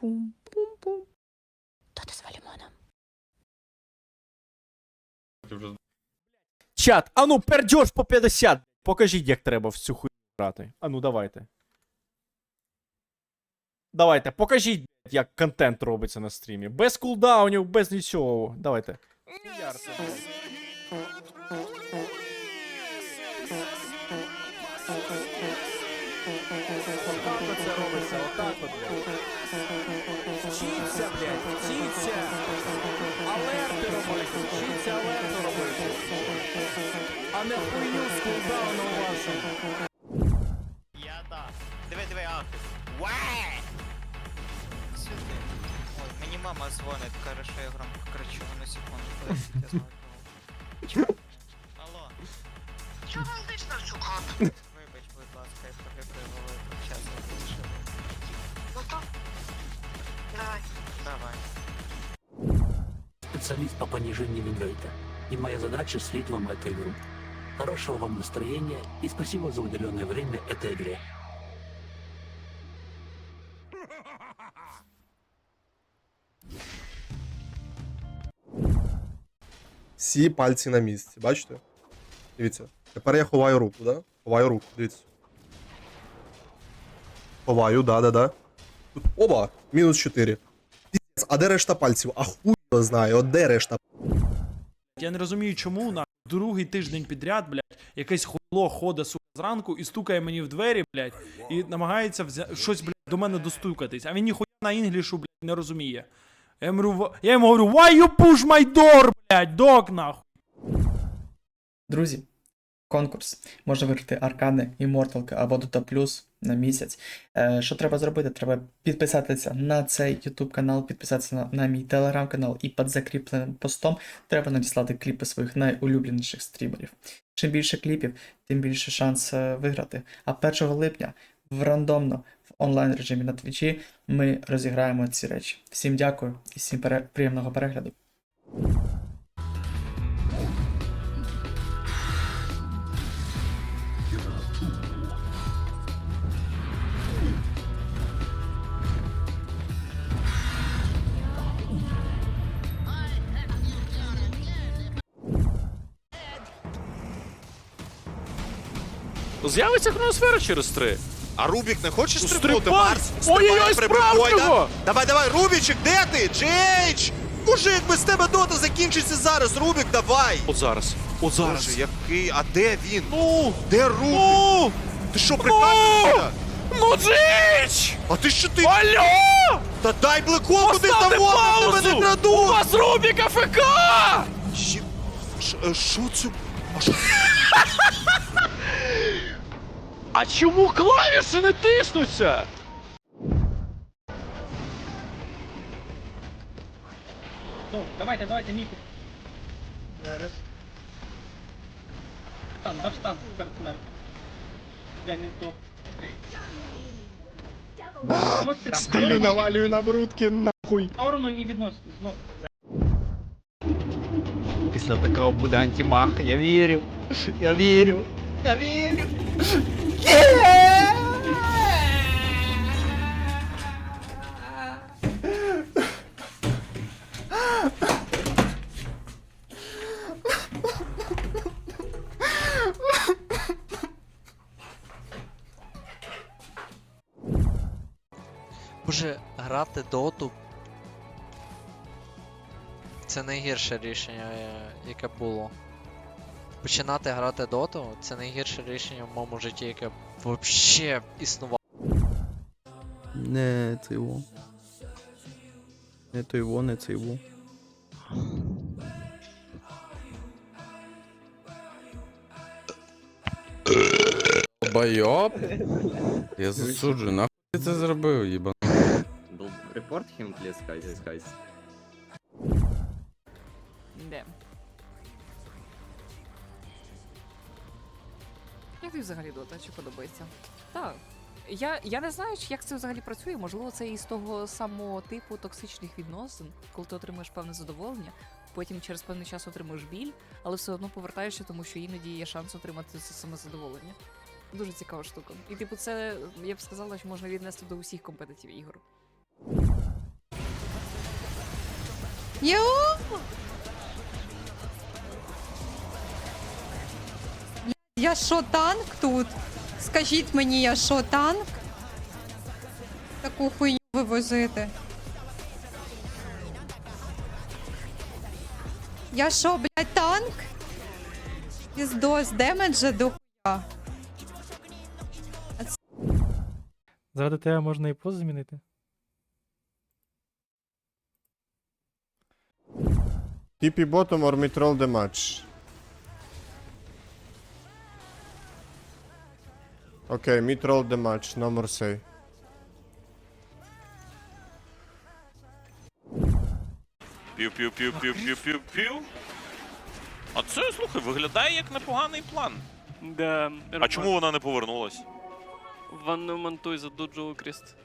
Пум-пум-пум. Дота з Валімоном. Чат, а ну пердьош по 50. Покажіть, як треба в цю хуйню грати. А ну давайте. Давайте, покажіть, блядь, як контент робиться на стрімі. Без кулдаунів, без нічого. Давайте. Вчіться, блядь, вчіться. Алерти робити, вчіться алерти робити. А не хуйню з кулдауном вашим. Я да. Диви, диви, а. Уе! Сюди. Ой, мені мама дзвонить, каже, що я громко кричу на секунду. Я зможу. Алло. Чого вам дична сука? Вибач, будь ласка, я трохи привели тут час специалист по понижению винрейта. И моя задача слить вам эту игру. Хорошего вам настроения и спасибо за уделенное время этой игре. Всі пальці на місці, бачите? Дивіться. Тепер я ховаю руку, да? Ховаю руку, дивіться. Ховаю, да-да-да. Тут, оба! Мінус 4. Піздець, а де решта пальців? А хуй Знає, от де решта Я не розумію, чому на другий тиждень підряд, блядь, якесь хуйло ходить сука зранку і стукає мені в двері, блядь, і намагається взя... щось, блядь, до мене достукатись. А він ніхуя на інглішу, блядь, не розуміє. Я йому, говорю, я йому говорю, why you push my door, блядь, док нахуй. Друзі, конкурс. Можна виграти аркани, іморталки або Dota Plus на місяць. Е, що треба зробити? Треба підписатися на цей YouTube канал, підписатися на, на мій телеграм канал і під закріпленим постом треба надіслати кліпи своїх найулюбленіших стрімерів. Чим більше кліпів, тим більше шанс е, виграти. А 1 липня в рандомно в онлайн режимі на твічі ми розіграємо ці речі. Всім дякую і всім пере- приємного перегляду. З'явиться хроносфера через три. А Рубік не хочеш стрибнути? Марс? Ой-ой-ой, справ його! да? Давай, давай, Рубічик, де ти? Джейч! Мужик, без тебе дота закінчиться зараз. Рубік, давай! От зараз. От Боже, який, а де він? Ну! Де Рубік? Ну! Ти що, прикалуєшся? Ну, Джич! А ти що ти? Алло! Та дай блеком куди Поставте заводити, тебе не паузу! У вас Рубік АФК! Е, Що це? А що? А чому клавіші не тиснуться? Ну, давайте, давайте, Міку. Зараз. Стан, дав стан, перед смертю. Я не то. стилю навалюю на брудки, нахуй. Сторону і відносно. Ну, Після такого буде антимах. Я вірю. Я вірю. Я вірю. Боже, грати доту. Це найгірше рішення, е, яке було. Починати грати доту це найгірше рішення в моєму житті, яке взагалі існувало. Не цейво. Не тойво, не цейво. Байоп? Я засуджую, нахуй ти це зробив, їбан. Report him, please, guys, guys. Де? Як тобі взагалі дота? Чи подобається? Так. Я, я не знаю, як це взагалі працює. Можливо, це із того самого типу токсичних відносин, коли ти отримуєш певне задоволення, потім через певний час отримуєш біль, але все одно повертаєшся, тому що іноді є шанс отримати це саме задоволення. Дуже цікава штука. І типу, це я б сказала, що можна віднести до усіх компетитів ігор. Йо! Я що, танк тут? Скажіть мені, я що, танк? Таку хуйню вивозити. Я що, блядь, танк? Піздос, демеджа до хуя. Заради тебе можна і позу змінити. TP bottom or mid roll the match. Okay, mid roll the match, no more say. Пів, пів, пів, пів, пів, пів, пів. А це, слухай, виглядає як непоганий план. Да. А чому вона не повернулась? Ванну монтуй задуджував крест.